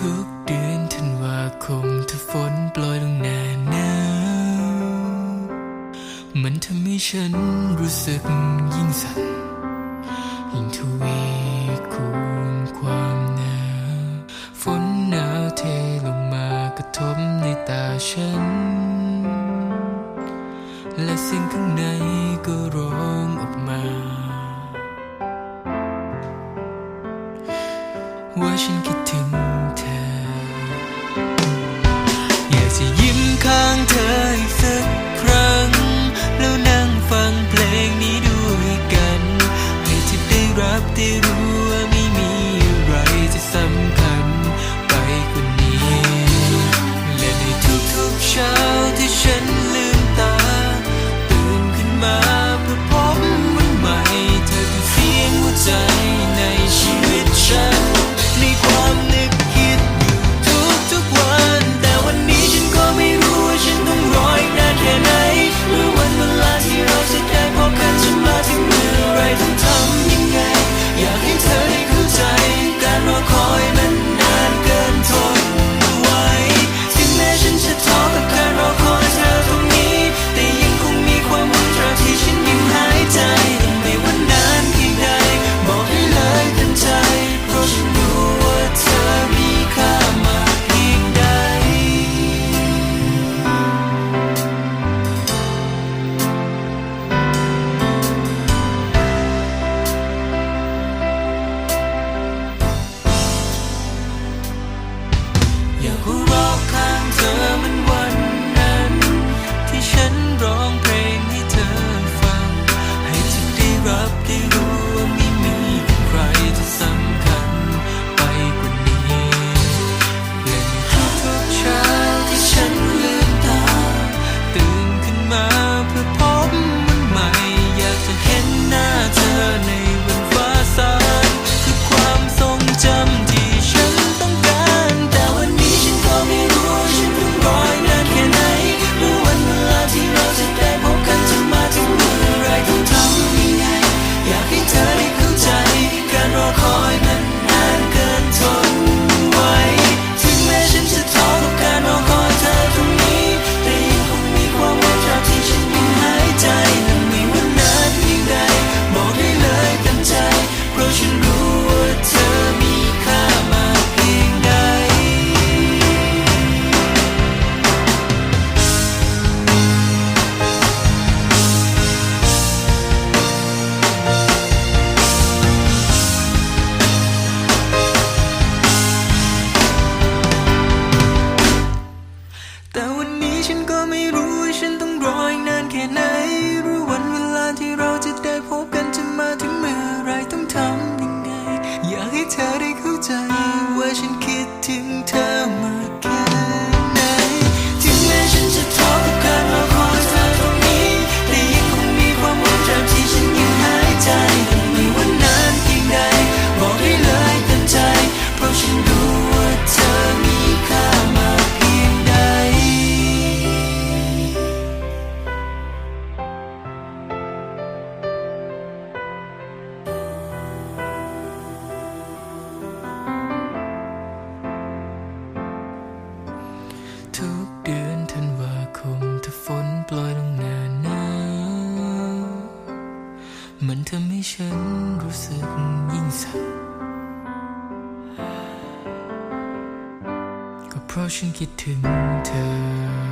ทุกเดือนธันวาคมถ้าฝนโปรยลงหนาหนาวมันทำให้ฉันรู้สึกยิ่งสั่นยิ่งทวีคูณความหนาวฝนหนาวเทลงมากระทบในตาฉัน และสิ่งข้างในก็ร้องออกมาว่าฉันคิดถึง จะเห็นหน้าเธอ เธอได้เข้าใจว่าฉันคิดถึงเธอมา ทุกเดือนธันวาคมถ้าฝนปล่อยลงหนาหนาวมันทำให้ฉันรู้สึกยิ่งสั่นก็เพราะฉันคิดถึงเธอ